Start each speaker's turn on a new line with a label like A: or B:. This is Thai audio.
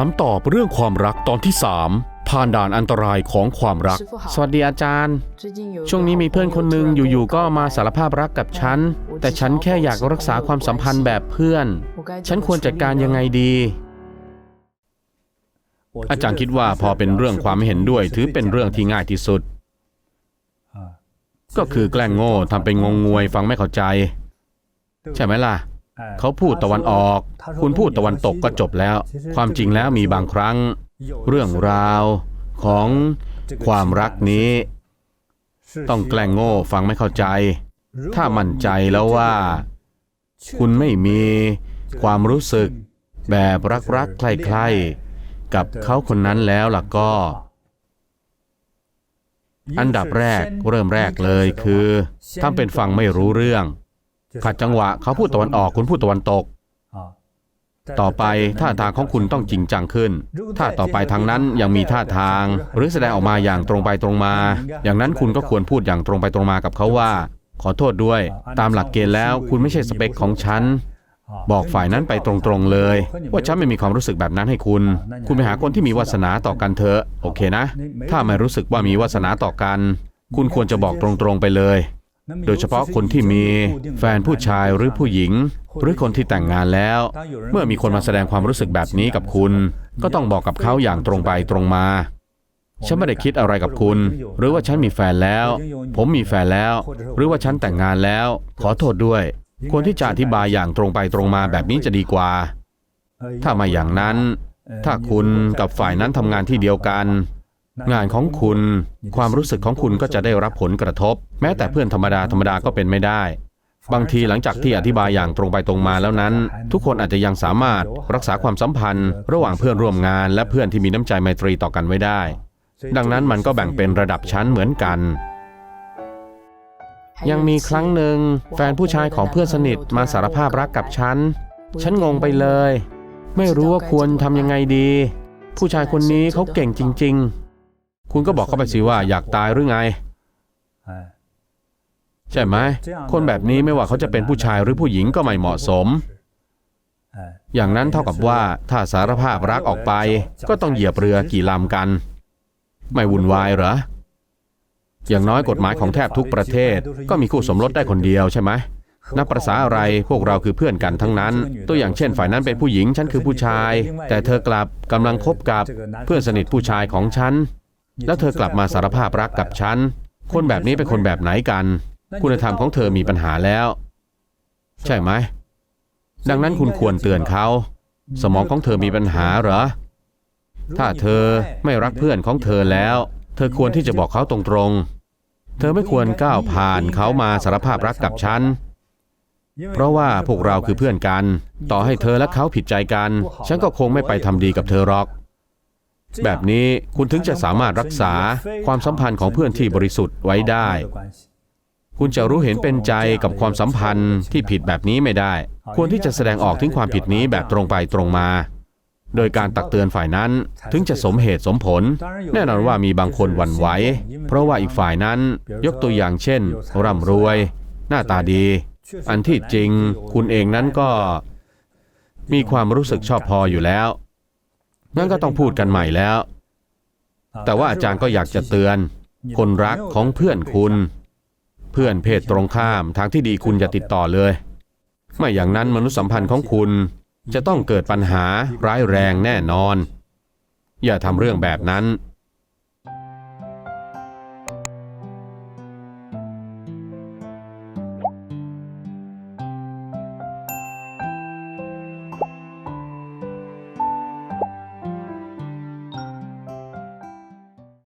A: ามตอบเรื่องความรักตอนที่ 3 ผ่านด่านอันตรายของความรัก สวัสดีอาจารย์ ช่วงนี้มีเพื่อนคนหนึ่งอยู่ๆก็มาสารภาพรักกับฉัน แต่ฉันแค่อยากรักษาความสัมพันธ์แบบเพื่อน ฉันควรจัดการยังไงดี อาจารย์คิดว่าพอเป็นเรื่องความเห็นด้วย ถือเป็นเรื่องที่ง่ายที่สุด ก็คือแกล้งโง่ทำเป็นงงงวยฟังไม่เข้าใจ ใช่ไหมล่ะ เขาพูดตะวันออก คุณพูดตะวันตกก็จบแล้ว ความจริงแล้วมีบางครั้ง เรื่องราวของความรักนี้ ต้องแกล้งโง่ฟังไม่เข้าใจ ถ้ามั่นใจแล้วว่า คุณไม่มีความรู้สึกแบบรักๆใครๆกับเขาคนนั้นแล้วล่ะก็ อันดับแรกเริ่มแรกเลยคือทำเป็นฟังไม่รู้เรื่อง ขัดจังหวะเขาพูดตะวันออกคุณพูดตะวันตก ต่อไปท่าทางของคุณต้องจริงจังขึ้น ถ้าต่อไปทางนั้นยังมีท่าทาง หรือแสดงออกมาอย่างตรงไปตรงมา อย่างนั้นคุณก็ควรพูดอย่างตรงไปตรงมากับเขาว่า ขอโทษด้วย ตามหลักเกณฑ์แล้วคุณไม่ใช่สเปคของฉันบอกฝ่ายนั้นไปตรงๆเลย ว่าฉันไม่มีความรู้สึกแบบนั้นให้คุณ คุณไปหาคนที่มีวาสนาต่อกันเถอะ โอเคนะ ถ้าไม่รู้สึกว่ามีวาสนาต่อกัน คุณควรจะบอกตรงๆไปเลย โดยเฉพาะคนที่มีแฟนผู้ชายหรือผู้หญิง หรือคนที่แต่งงานแล้ว เมื่อมีคนมาแสดงความรู้สึกแบบนี้กับคุณ ก็ต้องบอกกับเขาอย่างตรงไปตรงมา ฉันไม่ได้คิดอะไรกับคุณ หรือว่าฉันมีแฟนแล้ว ผมมีแฟนแล้ว หรือว่าฉันแต่งงานแล้ว ขอโทษด้วย ควรที่จะอธิบายอย่างตรงไปตรงมาแบบนี้จะดีกว่า ถ้าไมาอย่างนั้น ถ้าคุณกับฝ่ายนั้นทำงานที่เดียวกัน งานของคุณ ความรู้สึกของคุณก็จะได้รับผลกระทบ แม้แต่เพื่อนธรรมดาธรรมดาก็เป็นไม่ได้ บางทีหลังจากที่อธิบายอย่างตรงไปตรงมาแล้วนั้น ทุกคนอาจจะยังสามารถรักษาความสัมพันธ์ ระหว่างเพื่อนร่วมงานและเพื่อนที่มีน้ำใจไมตรีต่อกันไว้ได้ ดังนั้นมันก็แบ่งเป็นระดับชั้นเหมือนกันยังมีครั้งหนึ่งแฟนผู้ชายของเพื่อนสนิทมาสารภาพรักกับฉัน ฉันงงไปเลย ไม่รู้ว่าควรทำยังไงดี ผู้ชายคนนี้เขาเก่งจริง ๆ คุณก็บอกเขาไปสิว่าอยากตายหรือไง ใช่ไหม คนแบบนี้ไม่ว่าเขาจะเป็นผู้ชายหรือผู้หญิงก็ไม่เหมาะสม อย่างนั้นเท่ากับว่าถ้าสารภาพรักออกไป ก็ต้องเหยียบเรือกี่ลำกัน ไม่วุ่นวายเหรอ อย่างน้อยกฎหมายของแทบทุกประเทศ ก็มีคู่สมรสได้คนเดียวใช่ไหมนับประษาอะไรพวกเราคือเพื่อนกันทั้งนั้น ตัวอย่างเช่นฝ่ายนั้นเป็นผู้หญิงฉันคือผู้ชาย แต่เธอกลับกำลังคบกับเพื่อนสนิทผู้ชายของฉัน แล้วเธอกลับมาสารภาพรักกับฉัน คนแบบนี้เป็นคนแบบไหนกัน คุณธรรมของเธอมีปัญหาแล้ว ใช่ไหม ดังนั้นคุณควรเตือนเขา สมองของเธอมีปัญหาเหรอ ถ้าเธอไม่รักเพื่อนของเธอแล้ว เธอควรที่จะบอกเขาตรงๆ เธอไม่ควรก้าวผ่านเขามาสารภาพรักกับฉัน เพราะว่าพวกเราคือเพื่อนกัน ต่อให้เธอและเขาผิดใจกัน ฉันก็คงไม่ไปทำดีกับเธอหรอก แบบนี้คุณถึงจะสามารถรักษาความสัมพันธ์ของเพื่อนที่บริสุทธิ์ไว้ได้ คุณจะรู้เห็นเป็นใจกับความสัมพันธ์ที่ผิดแบบนี้ไม่ได้ ควรที่จะแสดงออกถึงความผิดนี้แบบตรงไปตรงมา โดยการตักเตือนฝ่ายนั้นถึงจะสมเหตุสมผล แน่นอนว่ามีบางคนหวั่นไหวเพราะว่าอีกฝ่ายนั้นยกตัวอย่างเช่น ร่ำรวย หน้าตาดี อันที่จริง คุณเองนั้นก็มีความรู้สึกชอบพออยู่แล้ว นั่นก็ต้องพูดกันใหม่แล้ว แต่ว่าอาจารย์ก็อยากจะเตือน คนรักของเพื่อนคุณ เพื่อนเพศตรงข้ามทางที่ดีคุณอย่าติดต่อเลย ไม่อย่างนั้นมนุษยสัมพันธ์ของคุณจะต้องเกิดปัญหาร้ายแรงแน่นอน อย่าทำเรื่องแบบนั้น